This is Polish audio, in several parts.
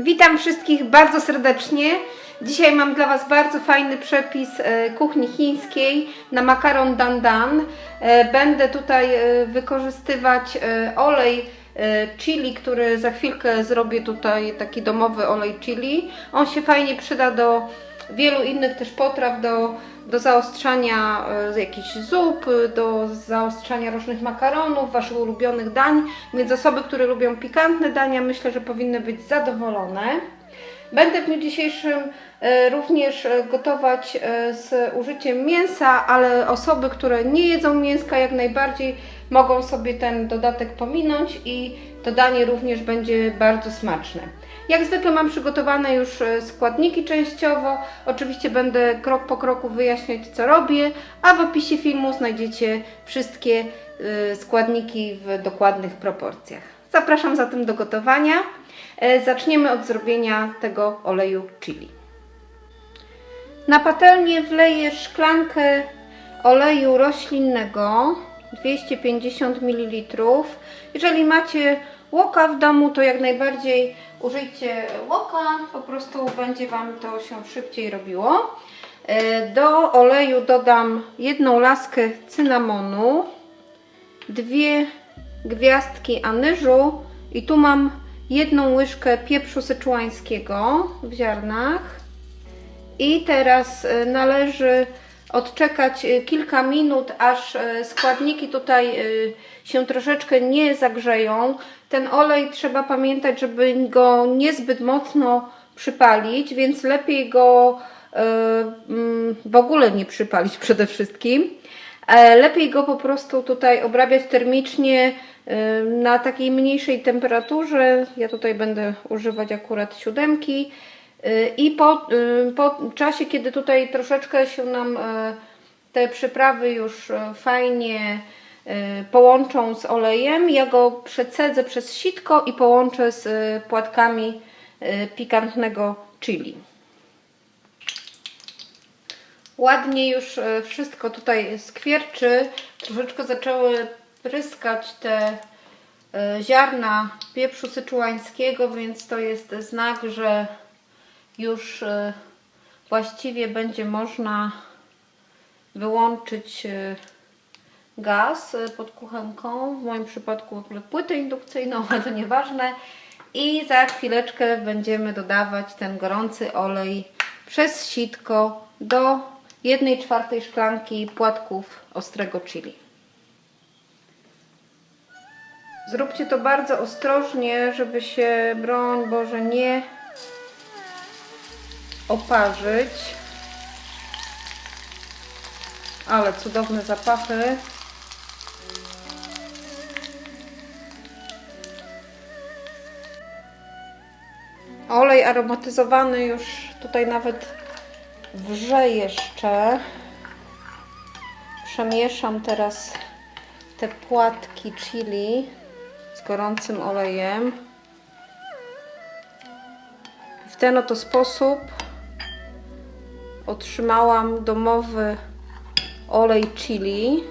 Witam wszystkich bardzo serdecznie. Dzisiaj mam dla Was bardzo fajny przepis e, kuchni chińskiej na makaron dan dan. E, Będę tutaj e, wykorzystywać olej chili, który za chwilkę zrobię tutaj taki domowy olej chili. On się fajnie przyda do wielu innych też potraw, do, do zaostrzania e, jakichś zup, do zaostrzania różnych makaronów, Waszych ulubionych dań. Więc osoby, które lubią pikantne dania, myślę, że powinny być zadowolone. Będę w dniu dzisiejszym e, również e, gotować z użyciem mięsa, ale osoby, które nie jedzą mięska, jak najbardziej mogą sobie ten dodatek pominąć i to danie również będzie bardzo smaczne. Jak zwykle mam przygotowane już e, składniki częściowo. Oczywiście będę krok po kroku wyjaśniać, co robię, a w opisie filmu znajdziecie wszystkie e, składniki w dokładnych proporcjach. Zapraszam zatem do gotowania. E, Zaczniemy od zrobienia tego oleju chili. Na patelnię wleję szklankę oleju roślinnego 250 ml. Jeżeli macie łoka w domu, to jak najbardziej użyjcie łoka, po prostu będzie Wam to się szybciej robiło. E, Do oleju dodam jedną laskę cynamonu, dwie gwiazdki anyżu i tu mam jedną łyżkę pieprzu syczuańskiego w ziarnach. I teraz e, należy odczekać e, kilka minut, aż e, składniki tutaj e, się troszeczkę nie zagrzeją. Ten olej trzeba pamiętać, żeby go niezbyt mocno przypalić, więc lepiej go mm, w ogóle nie przypalić przede wszystkim. E, Lepiej go po prostu tutaj obrabiać termicznie na takiej mniejszej temperaturze. Ja tutaj będę używać akurat siódemki. I po, e, po czasie, kiedy tutaj troszeczkę się nam e, te przyprawy już e, fajnie połączą z olejem, ja go przecedzę przez sitko i połączę z płatkami pikantnego chili. Ładnie już wszystko tutaj skwierczy. Troszeczkę zaczęły pryskać te ziarna pieprzu syczuańskiego, więc to jest znak, że już e, właściwie będzie można wyłączyć e, gaz e, pod kuchenką. W moim przypadku w płytę indukcyjną, ale to nieważne. I za chwileczkę będziemy dodawać ten gorący olej przez sitko do 1 czwartej szklanki płatków ostrego chili. Zróbcie to bardzo ostrożnie, żeby się, broń Boże, nie oparzyć. Ale cudowne zapachy. Olej aromatyzowany już tutaj nawet wrze jeszcze. Przemieszam teraz te płatki chili z gorącym olejem. W ten oto sposób otrzymałam domowy olej chili,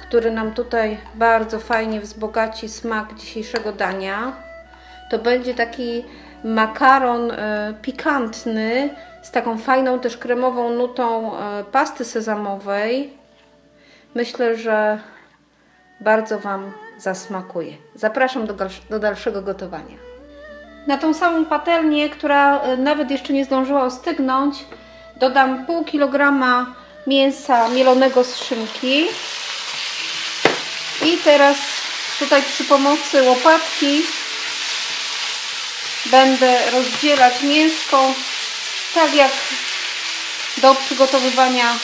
który nam tutaj bardzo fajnie wzbogaci smak dzisiejszego dania. To będzie taki makaron e, pikantny z taką fajną też kremową nutą e, pasty sezamowej. Myślę, że bardzo Wam zasmakuje. Zapraszam do, do dalszego gotowania. Na tą samą patelnię, która e, nawet jeszcze nie zdążyła ostygnąć, dodam pół kilograma mięsa mielonego z szynki. I teraz tutaj przy pomocy łopatki będę rozdzielać mięsko tak jak do przygotowywania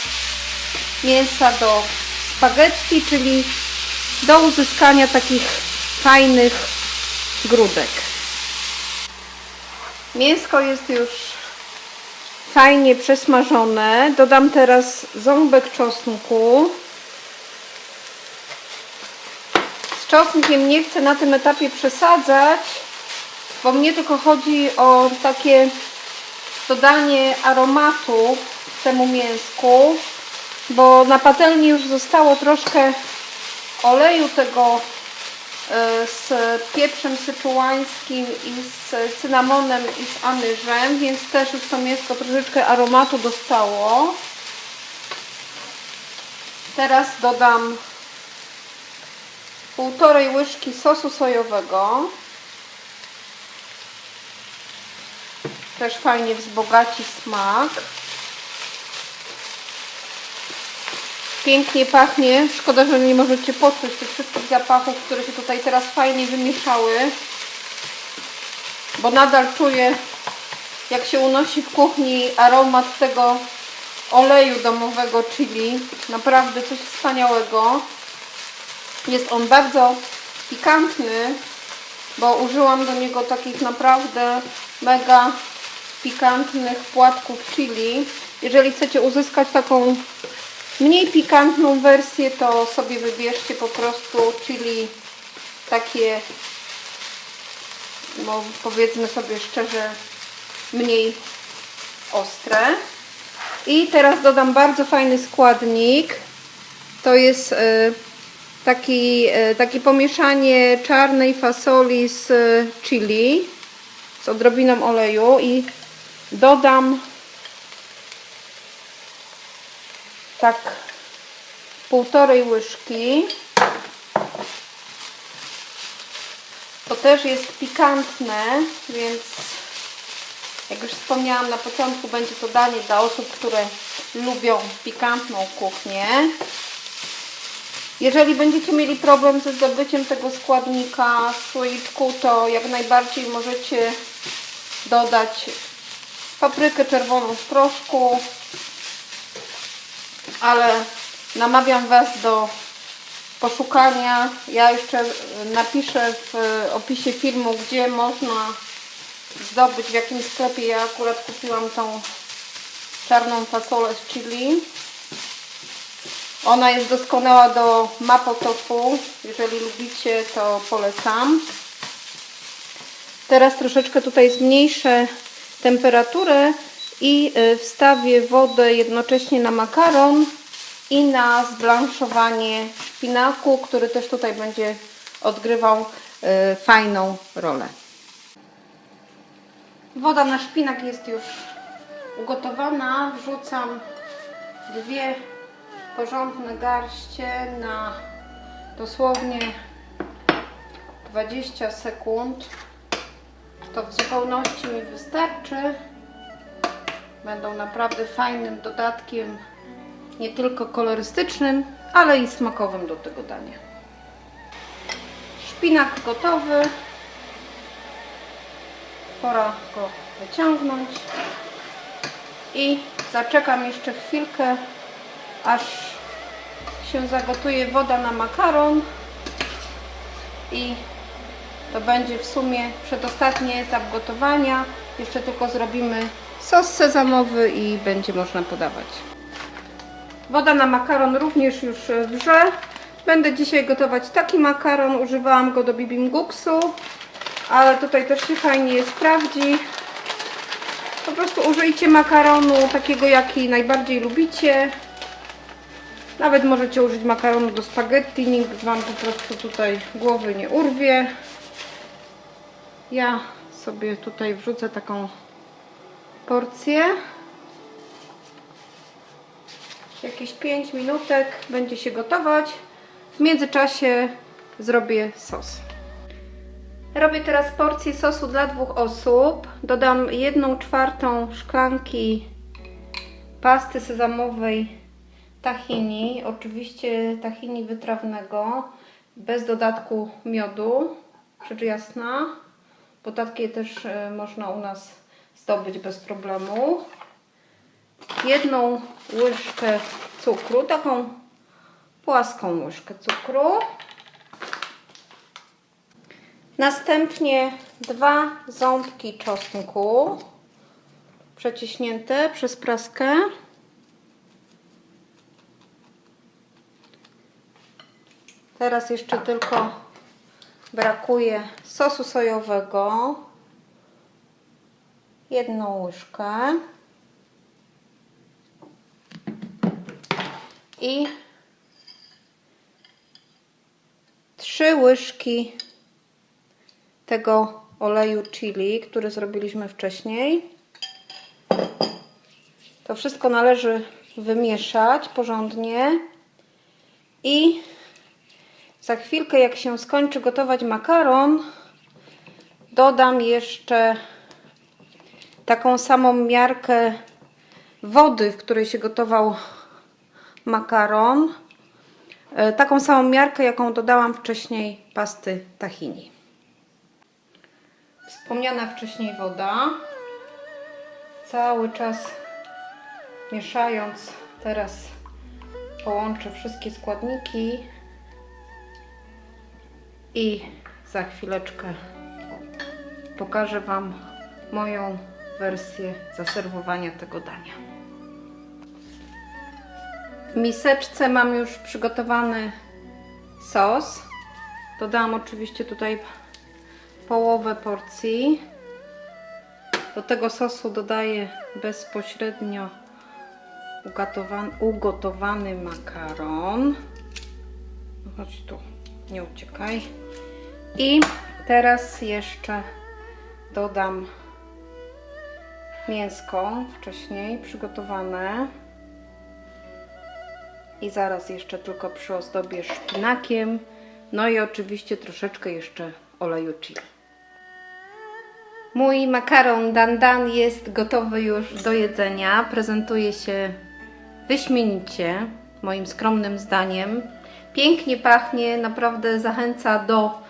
mięsa do spaghetti, czyli do uzyskania takich fajnych grudek. Mięsko jest już fajnie przesmażone. Dodam teraz ząbek czosnku. Z czosnkiem nie chcę na tym etapie przesadzać, bo mnie tylko chodzi o takie dodanie aromatu temu mięsku, bo na patelni już zostało troszkę oleju tego z pieprzem syczułańskim i z cynamonem i z anyżem, więc też już to mięsko troszeczkę aromatu dostało. Teraz dodam półtorej łyżki sosu sojowego. Też fajnie wzbogaci smak. Pięknie pachnie. Szkoda, że nie możecie poczuć tych wszystkich zapachów, które się tutaj teraz fajnie wymieszały. Bo nadal czuję, jak się unosi w kuchni aromat tego oleju domowego chili. Naprawdę coś wspaniałego. Jest on bardzo pikantny, bo użyłam do niego takich naprawdę mega pikantnych płatków chili. Jeżeli chcecie uzyskać taką mniej pikantną wersję, to sobie wybierzcie po prostu chili takie, no powiedzmy sobie szczerze, mniej ostre. I teraz dodam bardzo fajny składnik. To jest y, taki, y, takie pomieszanie czarnej fasoli z chili z odrobiną oleju i dodam tak półtorej łyżki. To też jest pikantne, więc jak już wspomniałam na początku, będzie to danie dla osób, które lubią pikantną kuchnię. Jeżeli będziecie mieli problem ze zdobyciem tego składnika w słoiczku, to jak najbardziej możecie dodać paprykę czerwoną w proszku, ale namawiam Was do poszukania. Ja jeszcze napiszę w opisie filmu, gdzie można zdobyć, w jakim sklepie. Ja akurat kupiłam tą czarną fasolę z chili. Ona jest doskonała do mapo tofu. Jeżeli lubicie, to polecam. Teraz troszeczkę tutaj zmniejszę temperaturę i y, wstawię wodę jednocześnie na makaron i na zblanszowanie szpinaku, który też tutaj będzie odgrywał y, fajną rolę. Woda na szpinak jest już ugotowana. Wrzucam dwie porządne garście na dosłownie 20 sekund. To w zupełności mi wystarczy. Będą naprawdę fajnym dodatkiem, nie tylko kolorystycznym, ale i smakowym do tego dania. Szpinak gotowy. Pora go wyciągnąć. I zaczekam jeszcze chwilkę, aż się zagotuje woda na makaron. I to będzie w sumie przedostatni etap gotowania. Jeszcze tylko zrobimy sos sezamowy i będzie można podawać. Woda na makaron również już wrze. Będę dzisiaj gotować taki makaron. Używałam go do bibimbapsu, ale tutaj też się fajnie sprawdzi. Po prostu użyjcie makaronu takiego, jaki najbardziej lubicie. Nawet możecie użyć makaronu do spaghetti, nikt Wam po prostu tutaj głowy nie urwie. Ja sobie tutaj wrzucę taką porcję. Jakieś 5 minutek będzie się gotować. W międzyczasie zrobię sos. Robię teraz porcję sosu dla dwóch osób. Dodam 1 czwartą szklanki pasty sezamowej tahini. Oczywiście tahini wytrawnego, bez dodatku miodu, rzecz jasna, bo takie też e, można u nas zdobyć bez problemu. Jedną łyżkę cukru, taką płaską łyżkę cukru. Następnie dwa ząbki czosnku przeciśnięte przez praskę. Teraz jeszcze tylko brakuje sosu sojowego. Jedną łyżkę. I trzy łyżki tego oleju chili, który zrobiliśmy wcześniej. To wszystko należy wymieszać porządnie i za chwilkę, jak się skończy gotować makaron, dodam jeszcze taką samą miarkę wody, w której się gotował makaron. E, Taką samą miarkę, jaką dodałam wcześniej pasty tahini. Wspomniana wcześniej woda. Cały czas mieszając, teraz połączę wszystkie składniki i za chwileczkę pokażę Wam moją wersję zaserwowania tego dania. W miseczce mam już przygotowany sos. Dodałam oczywiście tutaj połowę porcji. Do tego sosu dodaję bezpośrednio ugotowany, ugotowany makaron. No Chodź tu, nie uciekaj. I teraz jeszcze dodam mięsko wcześniej przygotowane. I zaraz jeszcze tylko przyozdobię szpinakiem. No i oczywiście troszeczkę jeszcze oleju chili. Mój makaron dandan jest gotowy już do jedzenia. Prezentuje się wyśmienicie, moim skromnym zdaniem. Pięknie pachnie, naprawdę zachęca do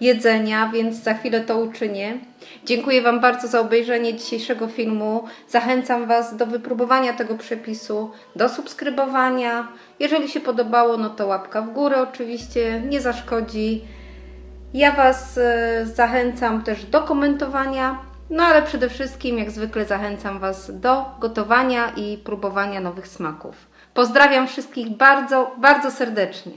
jedzenia, więc za chwilę to uczynię. Dziękuję Wam bardzo za obejrzenie dzisiejszego filmu. Zachęcam Was do wypróbowania tego przepisu, do subskrybowania. Jeżeli się podobało, no to łapka w górę oczywiście, nie zaszkodzi. Ja Was e, zachęcam też do komentowania, no ale przede wszystkim, jak zwykle, zachęcam Was do gotowania i próbowania nowych smaków. Pozdrawiam wszystkich bardzo, bardzo serdecznie.